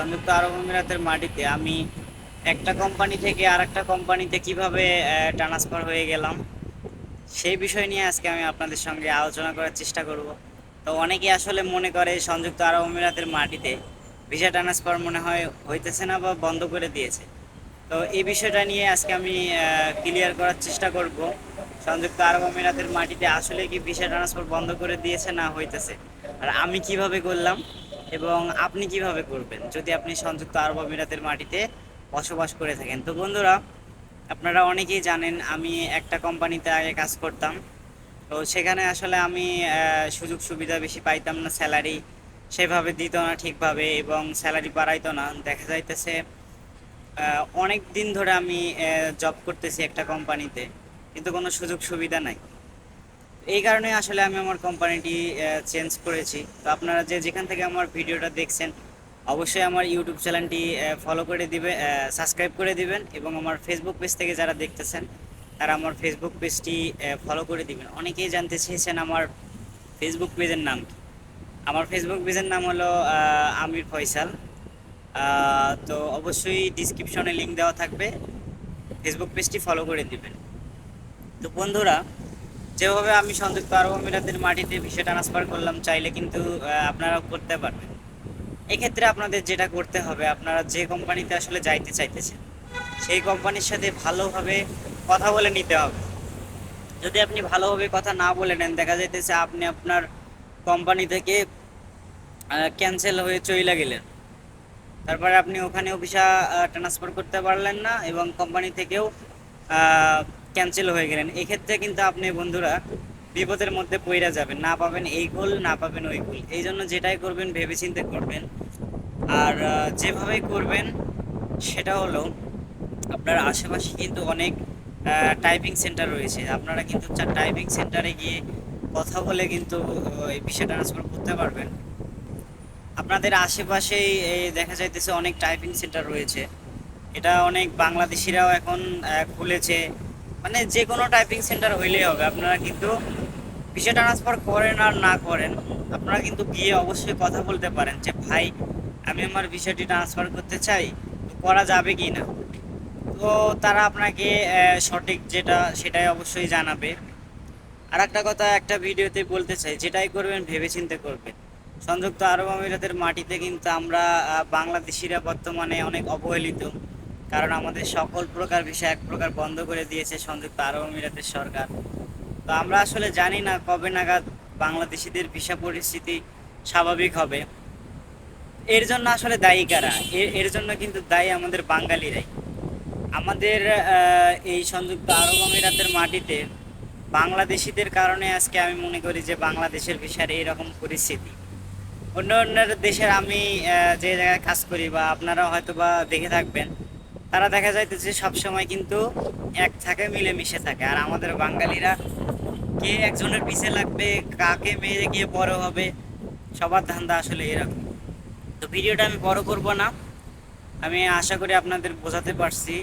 সংযুক্ত আরব আমিরাতের মাটিতে আমি একটা কোম্পানি থেকে আর একটা কোম্পানিতে কীভাবে ট্রান্সফার হয়ে গেলাম, সেই বিষয় নিয়ে আজকে আমি আপনাদের সঙ্গে আলোচনা করার চেষ্টা করব। তো অনেকে আসলে মনে করে সংযুক্ত আরব আমিরাতের মাটিতে ভিসা ট্রান্সফার মনে হয় হইতেছে না বা বন্ধ করে দিয়েছে। তো এই বিষয়টা নিয়ে আজকে আমি ক্লিয়ার করার চেষ্টা করব, সংযুক্ত আরব আমিরাতের মাটিতে আসলে কি ভিসা ট্রান্সফার বন্ধ করে দিয়েছে না হইতেছে, আর আমি কীভাবে করলাম এবং আপনি কীভাবে করবেন? যদি আপনি সংযুক্ত আরব আমিরাতের মাটিতে বসবাস করে থাকেন। তো বন্ধুরা, আপনারা অনেকেই জানেন আমি একটা কোম্পানিতে আগে কাজ করতাম। তো সেখানে আসলে আমি সুযোগ সুবিধা বেশি পাইতাম না, স্যালারি সেভাবে দিত না ঠিকভাবে এবং স্যালারি বাড়াইতো না। দেখা যাইতেছে অনেক দিন ধরে আমি জব করতেছি একটা কোম্পানিতে, কিন্তু কোনো সুযোগ সুবিধা নাই। এই কারণে আসলে আমি আমার কোম্পানিটি চেঞ্জ করেছি। তো আপনারা যে যেখান থেকে আমার ভিডিওটা দেখছেন, অবশ্যই আমার ইউটিউব চ্যানেলটি ফলো করে দিবে সাবস্ক্রাইব করে দিবেন এবং আমার ফেসবুক পেজ থেকে যারা দেখতেছেন, তারা আমার ফেসবুক পেজটি ফলো করে দিবেন। অনেকেই জানতে চেয়েছেন আমার ফেসবুক পেজের নাম আমার ফেসবুক পেজের নাম হলো আমির ফয়সাল। তো অবশ্যই ডিসক্রিপশনে লিঙ্ক দেওয়া থাকবে। ফেসবুক পেজটি ফলো করে দিবেন। তো বন্ধুরা যেভাবে আমি সংযুক্ত আরব আমিরাতের মাটিতে ভিসা ট্রান্সফার করলাম, চাইলে কিন্তু আপনারাও করতে পারবেন। এক্ষেত্রে আপনাদের যেটা করতে হবে, আপনারা যে কোম্পানিতে আসলে যাইতে চাইতেছেন, সেই কোম্পানির সাথে ভালোভাবে কথা বলে নিতে হবে। যদি আপনি ভালোভাবে কথা না বলে নেন, দেখা যাইতেছে আপনি আপনার কোম্পানি থেকে ক্যান্সেল হয়ে চইলা গেলেন। তারপরে আপনি ওখানেও ভিসা ট্রান্সফার করতে পারলেন না এবং কোম্পানি থেকেও ক্যান্সেল হয়ে গেলেন। এক্ষেত্রে কিন্তু আপনি বন্ধুরা বিপদের মধ্যে পইরা যাবেন। না পাবেন এই গোল না পাবেন ওই গোল এই জন্য যেটাই করবেন ভেবেচিন্তে করবেন। আর আহ, যেভাবেই করবেন সেটা হলো আপনার আশেপাশে কিন্তু অনেক টাইপিং সেন্টার রয়েছে। আপনারা কিন্তু টাইপিং সেন্টারে গিয়ে কথা বলে কিন্তু এই ভিসা ট্রান্সফার করতে পারবেন। আপনাদের আশেপাশেই এই দেখা যাইতেছে অনেক টাইপিং সেন্টার রয়েছে। এটা অনেক বাংলাদেশিরাও এখন খুলেছে। মানে যে কোনো টাইপিং সেন্টার হইলেই হবে। আপনারা কিন্তু ভিসা ট্রান্সফার করেন আর না করেন, আপনারা কিন্তু গিয়ে অবশ্যই কথা বলতে পারেন যে, ভাই, আমি আমার ভিসাটি ট্রান্সফার করতে চাই, তো করা যাবে কি না তো তারা আপনাকে সঠিক যেটা সেটাই অবশ্যই জানাবে। আর একটা কথা একটা ভিডিওতে বলতে চাই, যেটাই করবেন ভেবেচিন্তে করবেন। সংযুক্ত আরব আমিরাতের মাটিতে কিন্তু আমরা বাংলাদেশিরা বর্তমানে অনেক অবহেলিত। কারণ আমাদের সকল প্রকার বিষয় এক প্রকার বন্ধ করে দিয়েছে সংযুক্ত আরব আমিরাতের সরকার। তো আমরা আসলে জানি না কবে নাগাদ বাংলাদেশিদের ভিসা পরিস্থিতি স্বাভাবিক হবে। এর জন্য আসলে দায়ী কারা? এর জন্য কিন্তু দায়ী আমাদের বাঙালিরাই। আমাদের এই সংযুক্ত আরব আমিরাতের মাটিতে বাংলাদেশিদের কারণে আজকে আমি মনে করি যে বাংলাদেশের ভিসার এইরকম পরিস্থিতি। অন্য অন্য দেশের আমি যে জায়গায় কাজ করি বা আপনারা হয়তো বা দেখে থাকবেন তারা দেখা যাইতেছে সবসময় কিন্তু এক থাকে, মিলেমিশে থাকে। আর আমাদের বাঙালিরা কে একজনের পিছে লাগবে, কাকে মেরে গিয়ে বড় হবে, সবার ধান্দা আসলে এরকম। তো ভিডিওটা আমি বড় করব না। আমি আশা করি আপনাদের বোঝাতে পারছি।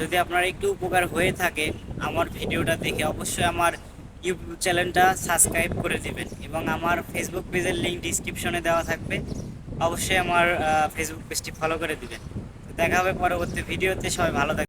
যদি আপনার একটু উপকার হয়ে থাকে আমার ভিডিওটা দেখে, অবশ্যই আমার ইউটিউব চ্যানেলটা সাবস্ক্রাইব করে দিবেন এবং আমার ফেসবুক পেজের লিঙ্ক ডিসক্রিপশনে দেওয়া থাকবে। অবশ্যই আমার ফেসবুক পেজটি ফলো করে দিবেন। দেখা হবে পরবর্তী ভিডিওতে। সবাই ভালো থাকবেন।